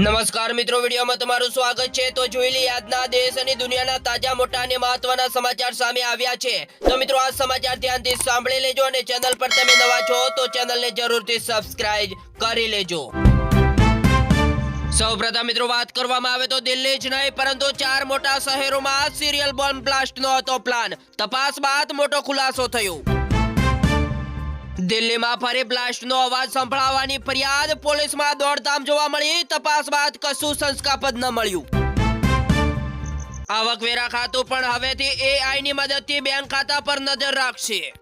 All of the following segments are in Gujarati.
નમસ્કાર મિત્રો, વિડીયોમાં તમારું સ્વાગત છે. તો જોઈ લઈએ આજના દેશ અને દુનિયાના તાજા, મોટા અને મહત્વના સમાચાર સામે આવ્યા છે. તો મિત્રો, આ સમાચાર ધ્યાનથી સાંભળી લેજો અને ચેનલ પર તમે નવા છો, તો ચેનલને જરૂરથી સબસ્ક્રાઇબ કરી લેજો. સૌપ્રથમ મિત્રો, વાત કરવામાં આવે તો દિલ્હી જ નહીં, પરંતુ ચાર મોટા શહેરોમાં સિરિયલ બોમ્બ બ્લાસ્ટનો હતો પ્લાન તપાસ બાદ મોટો ખુલાસો થયો. દિલ્હીમાં ફરી બ્લાસ્ટનો અવાજ સંભળાવવાની ફરિયાદ પોલીસમાં દોડધામ જોવા મળી. તપાસ બાદ કશું સંસ્કાપદ ન મળ્યું. આવકવેરા ખાતું પણ હવેથી એઆઈની ની મદદથી બેંક ખાતા પર નજર રાખશે.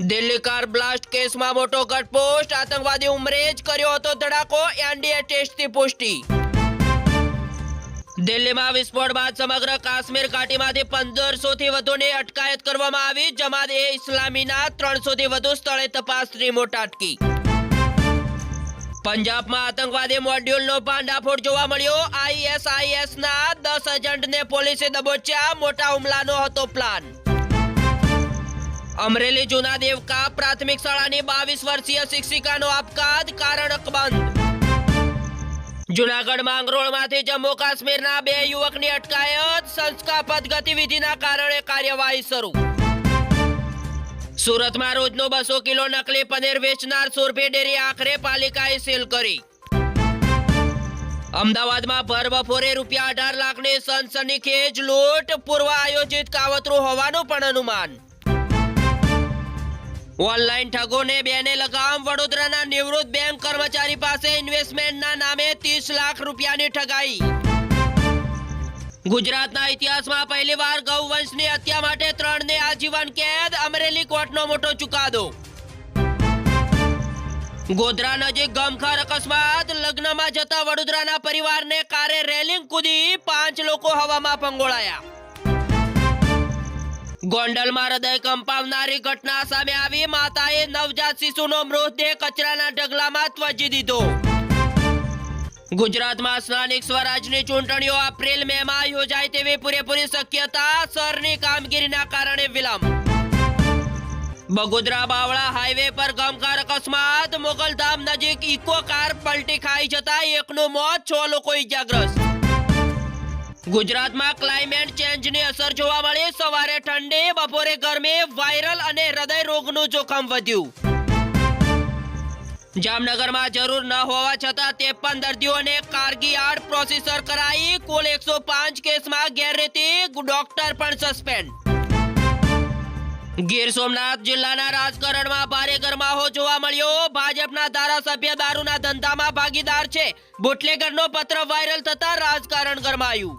દિલ્હી કાર બ્લાસ્ટ કેસમાં મોટો ઘટસ્ફોટ આતંકવાદી ઉમરે જ કર્યો હતો ધડાકો. એનડીએ ટેસ્ટથી પુષ્ટિ. દિલ્હીમાં વિસ્ફોટ બાદ સમગ્ર કાશ્મીર ઘાટીમાંથી પંદરસો થી વધુની અટકાયત કરવામાં આવી. જમાત એ ઇસ્લામીના ત્રણસો થી વધુ સ્થળે તપાસ રિમોટ અટકી પંજાબમાં આતંકવાદી મોડ્યુલનો પાંડાફોડ જોવા મળ્યો. આઈએસઆઈએસ ના દસ એજન્ટને પોલીસે દબોચ્યા. મોટા હુમલાનો હતો પ્લાન. અમરેલી જૂના દેવકા પ્રાથમિક શાળાની બાવીસ વર્ષીય શિક્ષિકાનો આપઘાત. કારણ અકબંધ. જુનાગઢ માંગરોળમાંથી જમ્મુ કાશ્મીરના બે યુવકની અટકાયત સંસ્કાપદ ગતિવિધિના કારણે કાર્યવાહી શરૂ. સુરતમાં રોજનો બસો કિલો નકલી પનીર વેચનાર સુરભી ડેરી આખરે પાલિકાએ સીલ કરી. અમદાવાદમાં ભર બપોરે રૂપિયા અઢાર લાખની સનસનીખેજ લૂંટ, પૂર્વ આયોજિત કાવતરું હોવાનું પણ અનુમાન. ઓનલાઈન ઠગોને બેને લગામ વડોદરાના નિવૃત્ત બેંક કર્મચારી પાસે ઇન્વેસ્ટમેન્ટના રૂપિયાની ઠગાઈ. ગુજરાતના ઇતિહાસમાં પહેલીવાર ગૌવંશની હત્યા માટે ત્રણને આજીવન કેદ, અમરેલી કોર્ટનો મોટો ચુકાદો. ગોધરા નજીક ગમખાર અકસ્માત, લગ્નમાં જતા વડોદરાના પરિવારને કારે રેલિંગ કૂદી પાંચ લોકો હવામાં પંગોળાયા. ગોંડલમાં હૃદય કંપાવનારી ઘટના સામે આવી, માતાએ નવજાત શિશુનો મૃતદેહ કચરાના ઢગલામાં ત્વજી દીધો. ગુજરાતમાં સ્થાનિક સ્વરાજની ચૂંટણીઓ એપ્રિલ મે માં યોજાય તેવી પૂરેપૂરી શક્યતા સરની કામગીરીના કારણે વિલંબ. બગોદરા બાવળા હાઈવે પર ગમકાર અકસ્માત. મોગલધામ નજીક ઇકો કાર પલટી ખાઈ જતા એકનું મોત, છ લોકો ઇજાગ્રસ્ત. ગુજરાતમાં ક્લાઇમેટ ચેન્જની અસર જોવા મળી. સવારે ઠંડી, બપોરે ગરમી, વાયરલ અને હૃદય રોગનું જોખમ વધ્યું. જામનગરમાં જરૂર ન હોવા છતાં ત્રેપન દર્દીઓને કારગી આર્ટ પ્રોસેસર કરાઈ કુલ એકસો પાંચ કેસમાં ગેરરીતિ, ડોક્ટર પણ સસ્પેન્ડ. ગીર સોમનાથ જિલ્લાના રાજકારણમાં ભારે ગરમાહો જોવા મળ્યો. ભાજપના ધારાસભ્ય દારૂના ધંધામાં ભાગીદાર છે. બુટલેગરનો પત્ર વાયરલ થતા રાજકારણ ગરમાયું.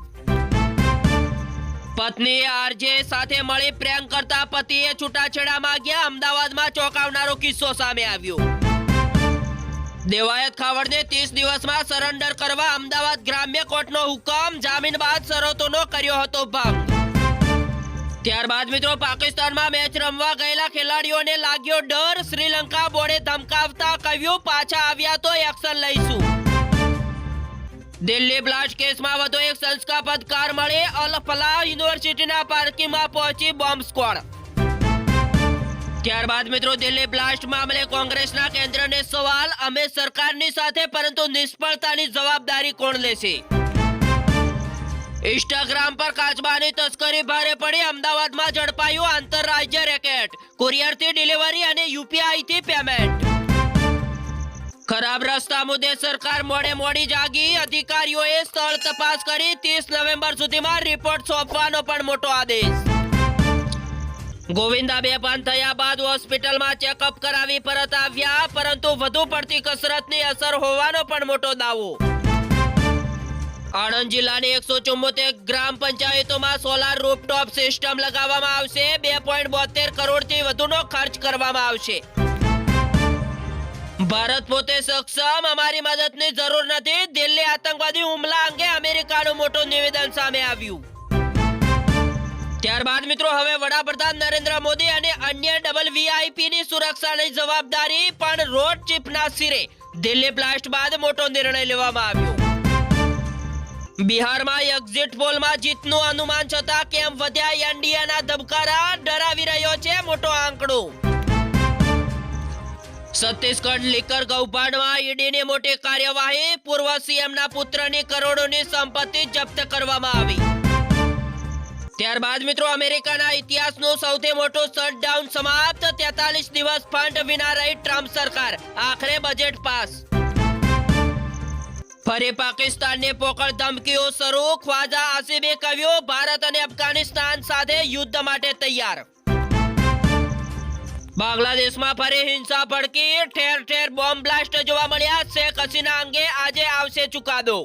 પત્ની આરજે સાથે મળી પ્રેમ કરતા પતિએ છૂટાછેડા માંગ્યા. અમદાવાદમાં ચોંકાવનારો કિસ્સો સામે આવ્યો. દેવાયત ખાવડને ત્રીસ દિવસમાં સરેન્ડર કરવા અમદાવાદ ગ્રામ્ય કોર્ટનો હુકમ જામીન બાદ શરતોનો કર્યો હતો ભંગ. ત્યારબાદ મિત્રો, પાકિસ્તાનમાં મેચ રમવા ગયેલા ખેલાડીઓને લાગ્યો ડર. શ્રીલંકા બોર્ડે ધમકાવતા કહ્યું, પાછા આવ્યા તો એક્શન લઈશું. દિલ્હી બ્લાસ્ટ કેસમાં વધુ એક સંસ્કાપદ કાર મળી અલ ફલાહ યુનિવર્સિટીના પાર્કિંગમાં પહોંચી બોમ્બ સ્ક્વોડ. ત્યારબાદ મિત્રો દિલ્હી બ્લાસ્ટ મામલે કોંગ્રેસના કેન્દ્રને સવાલ, અમે સરકારની સાથે પરંતુ નિષ્ફળતાની જવાબદારી કોણ લેશે? ઇન્સ્ટાગ્રામ પર કાચબાની તસ્કરી ભારે પડી, અમદાવાદમાં ઝડપાયું આંતરરાજ્ય રેકેટ, કુરિયરથી ડિલિવરી અને યુપીઆઈ થી પેમેન્ટ. ખરાબ રસ્તા મુદ્દે સરકાર મોડે મોડી જાગી, અધિકારીઓએ સ્થળ તપાસ કરી, ત્રીસ નવેમ્બર સુધીમાં રિપોર્ટ સોંપવાનો પણ મોટો આદેશ. ગોવિંદા બેભાન થયા બાદ હોસ્પિટલમાં ચેકઅપ કરાવી પરત આવ્યા, પરંતુ વધુ પડતી કસરતની અસર હોવાનો પણ મોટો દાવો. આણંદ જિલ્લાની એકસો ચુમ્મોતેર ગ્રામ પંચાયતોમાં સોલાર રૂફટોપ સિસ્ટમ લગાવવામાં આવશે. બે પોઈન્ટ બોતેર કરોડથી વધુનો ખર્ચ કરવામાં આવશે. ભારત પોતે સક્ષમ, અમારી મદદની જરૂર નથી. દિલ્હી આતંકવાદી હુમલા અંગે અમેરિકાનું મોટું નિવેદન સામે આવ્યું. ત્યારબાદ મિત્રો હવે વડાપ્રધાન નરેન્દ્ર મોદી અને અન્ય ડબલ વીઆઈપી ની સુરક્ષાની જવાબદારી પણ રોડ ચીપના સિરે. દિલ્હી બ્લાસ્ટ બાદ મોટો નિર્ણય લેવામાં આવ્યો. બિહારમાં એક્ઝિટ પોલમાં જીતનું અનુમાન છતાં કેમ વધ્યા એનડીએના ધબકારા ડરાવી રહ્યો છે મોટો આંકડો. છત્તીસગઢ લીકર કૌભાંડમાં ઈડીની મોટી કાર્યવાહી, પૂર્વ સીએમના પુત્રની કરોડોની સંપત્તિ જપ્ત કરવામાં આવી. ત્યારબાદ મિત્રો અમેરિકાના ઇતિહાસનો સૌથી મોટો શટડાઉન સમાપ્ત. તેતાલીસ દિવસ ફંડ વિના રહી ટ્રમ્પ સરકાર. આખરે બજેટ પાસ ફરી પાકિસ્તાનની પોકળ ધમકીઓ શરૂ. ખ્વાજા આસિફે કહ્યું, ભારત અને અફઘાનિસ્તાન સાથે યુદ્ધ માટે તૈયાર. બાંગ્લાદેશમાં ફરી હિંસા ભડકી. ઠેર ઠેર બોમ્બ બ્લાસ્ટ જોવા મળ્યા. શેખ હસીના અંગે આજે આવશે ચુકાદો.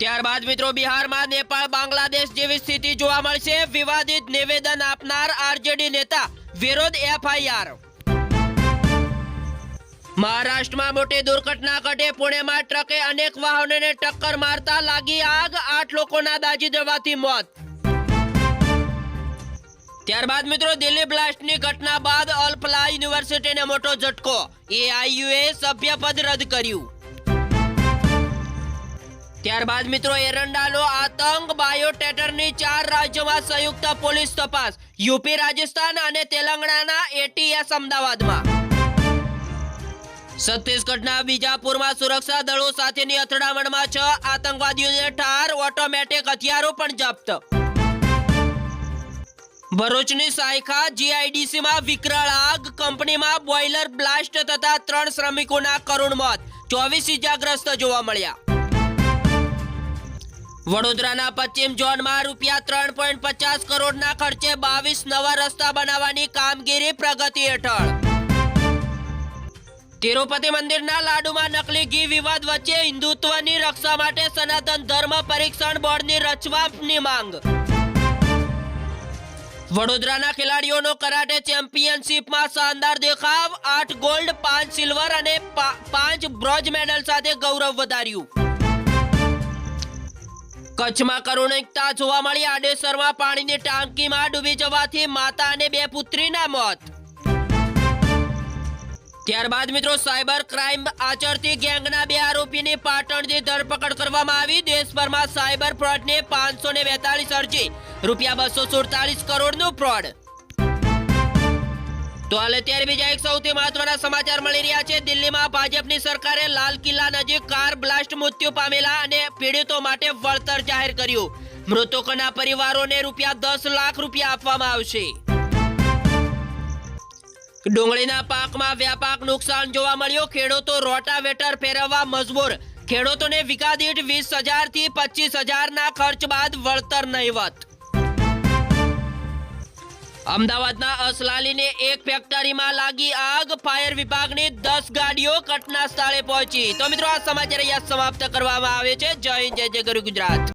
ત્યારબાદ મિત્રો બિહારમાં નેપાળ, બાંગ્લાદેશ જેવી સ્થિતિ જોવા મળશે. વિવાદિત નિવેદન આપનાર આરજેડી નેતા વિરોધ એફઆઈઆર. મહારાષ્ટ્રમાં મોટી દુર્ઘટના ઘટે. પુણેમાં ટ્રકે અનેક વાહનોને ટક્કર મારતા લાગી આગ. આઠ લોકોના દાજી દેવાથી મોત. ત્યારબાદ મિત્રો દિલ્હી બ્લાસ્ટની ઘટના બાદ અલ્ફલા યુનિવર્સિટીને મોટો ઝટકો. એઆઈયુએ સભ્યપદ રદ કર્યું. ત્યારબાદ મિત્રો એરંડાનો આતંક બાયોટેટરની ચાર રાજ્યોમાં સંયુક્ત પોલીસ તપાસ. યુપી, રાજસ્થાન અને તેલંગાણાના એટીએસ અમદાવાદમાં. છત્તીસગઢના બીજાપુરમાં સુરક્ષા દળો સાથેની અથડામણમાં છ આતંકવાદીઓને ઠાર, ઓટોમેટિક હથિયારો પણ જપ્ત. ભરૂચની સાયખા જીઆઈડીસીમાં વિકરાળ આગ, કંપનીમાં બોઇલર બ્લાસ્ટ થતા ત્રણ શ્રમિકોના કરુણ મોત. ચોવીસ ઇજાગ્રસ્ત જોવા મળ્યા. વડોદરાના પશ્ચિમ ઝોનમાં રૂપિયા ત્રણ પોઈન્ટ પચાસ કરોડના ખર્ચે બાવીસ નવા રસ્તા બનાવવાની કામગીરી પ્રગતિ હેઠળ. તિરુપતિ મંદિરના લાડુમાં નકલી ઘી વિવાદ વચ્ચે હિન્દુત્વની રક્ષા માટે સનાતન ધર્મ પરીક્ષણ બોર્ડની રચવાની માંગ. વડોદરાના ખેલાડીઓનો કરાટે ચેમ્પિયનશિપમાં શાનદાર દેખાવ, આઠ ગોલ્ડ, પાંચ સિલ્વર અને પાંચ બ્રોન્ઝ મેડલ સાથે ગૌરવ વધાર્યું. કચ્છમાં કરુણિકતા જોવા મળી. આડેસરમાં પાણીની ટાંકીમાં ડૂબી જવાથી માતા અને બે પુત્રીના મોત. ત્યારબાદ મિત્રો, સાયબર ક્રાઇમ આચરતી ગેંગના બે આરોપીની પાટણથી ધરપકડ કરવામાં આવી. દેશભરમાં સાયબર ફ્રોડની પાંચસો ને બેતાલીસ અરજી. રૂપિયા બસો સુડતાલીસ કરોડનું ફ્રોડ. તો હાલ અત્યારે બીજા એક સૌથી મહત્વના સમાચાર મળી રહ્યા છે. દિલ્હીમાં ભાજપની સરકારે લાલ કિલ્લા નજીક કાર બ્લાસ્ટ મૃત્યુ પામેલા અને પીડિતો માટે વળતર જાહેર કર્યું. મૃતકોના પરિવારોને રૂપિયા દસ લાખ રૂપિયા આપવામાં આવશે. ડુંગળીના પાકમાં વ્યાપક નુકસાન જોવા મળ્યું. ખેડૂતો રોટાવેટર ફેરવવા મજબૂર. ખેડૂતોને વીઘા દીઠ વીસ હજારથી પચીસ હજારના ખર્ચ બાદ વળતર નહીવત. અમદાવાદના અસલાલીને એક ફેક્ટરીમાં લાગી આગ. ફાયર વિભાગની દસ ગાડીઓ ઘટના સ્થળે પહોંચી. તો મિત્રો, આ સમાચાર અહીંયા સમાપ્ત કરવામાં આવે છે. જય જય જય ગુરુ ગુજરાત.